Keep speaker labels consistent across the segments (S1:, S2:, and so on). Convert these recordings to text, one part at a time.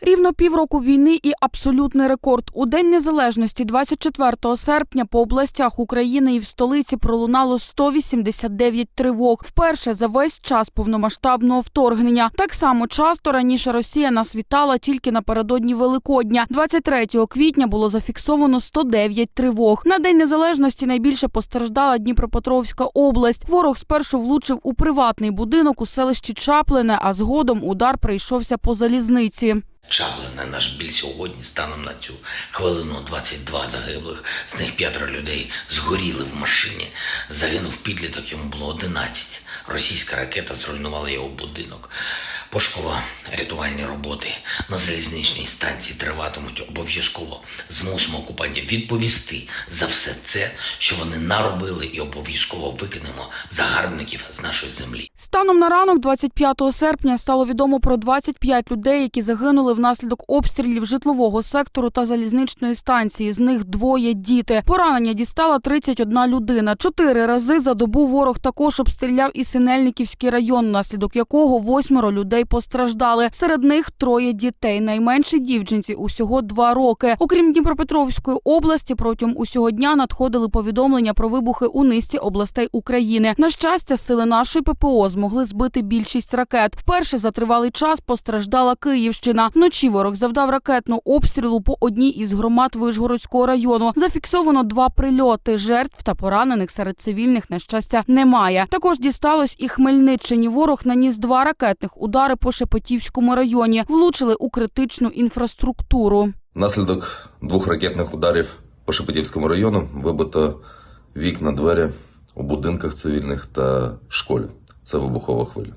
S1: Рівно півроку війни і абсолютний рекорд. У День Незалежності 24 серпня по областях України і в столиці пролунало 189 тривог. Вперше за весь час повномасштабного вторгнення. Так само часто раніше Росія нас вітала тільки напередодні Великодня. 23 квітня було зафіксовано 109 тривог. На День Незалежності найбільше постраждала Дніпропетровська область. Ворог спершу влучив у приватний будинок у селищі Чаплине, а згодом удар прийшовся по залізниці.
S2: Чаплина наш біль сьогодні станом на цю хвилину 22 загиблих, з них п'ятеро людей згоріли в машині. Загинув підліток, йому було 11. Російська ракета зруйнувала його будинок. Пошуково-рятувальні роботи на залізничній станції триватимуть обов'язково. Змусимо окупантів відповісти за все це, що вони наробили, і обов'язково викинемо загарбників з нашої землі.
S1: Станом на ранок, 25 серпня, стало відомо про 25 людей, які загинули внаслідок обстрілів житлового сектору та залізничної станції. З них двоє діти. Поранення дістала 31 людина. Чотири рази за добу ворог також обстріляв і Синельниківський район, внаслідок якого восьмеро людей постраждали. Серед них троє дітей. Найменшій дівчинці усього два роки. Окрім Дніпропетровської області, протягом усього дня надходили повідомлення про вибухи у низці областей України. На щастя, сили нашої ППО змогли збити більшість ракет. Вперше за тривалий час постраждала Київщина. Вночі ворог завдав ракетного обстрілу по одній із громад Вишгородського району. Зафіксовано два прильоти. Жертв та поранених серед цивільних на щастя немає. Також дісталось і Хмельниччині. Ворог наніс два ракетних удари по Шепетівському районі. Влучили у критичну інфраструктуру.
S3: Внаслідок двох ракетних ударів по Шепетівському району вибито вікна, двері у будинках цивільних та школі. Це вибухова хвиля.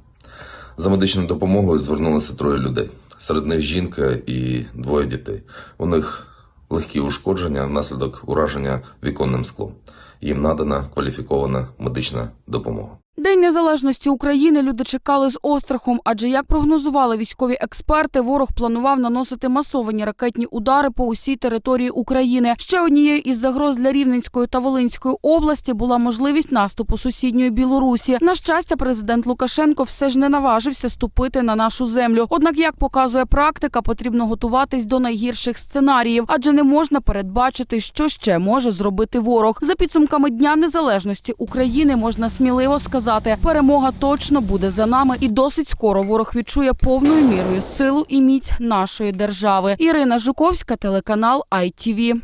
S3: За медичною допомогою звернулося троє людей. Серед них жінка і двоє дітей. У них легкі ушкодження внаслідок ураження віконним склом. Їм надана кваліфікована медична допомога.
S1: День незалежності України люди чекали з острахом, адже як прогнозували військові експерти, ворог планував наносити масовані ракетні удари по усій території України. Ще однією із загроз для Рівненської та Волинської області була можливість наступу сусідньої Білорусі. На щастя, президент Лукашенко все ж не наважився ступити на нашу землю. Однак, як показує практика, потрібно готуватись до найгірших сценаріїв, адже не можна передбачити, що ще може зробити ворог. За підсумками Дня Незалежності України можна сміливо сказати, перемога точно буде за нами, і досить скоро ворог відчує повною мірою силу і міць нашої держави. Ірина Жуковська, телеканал ITV.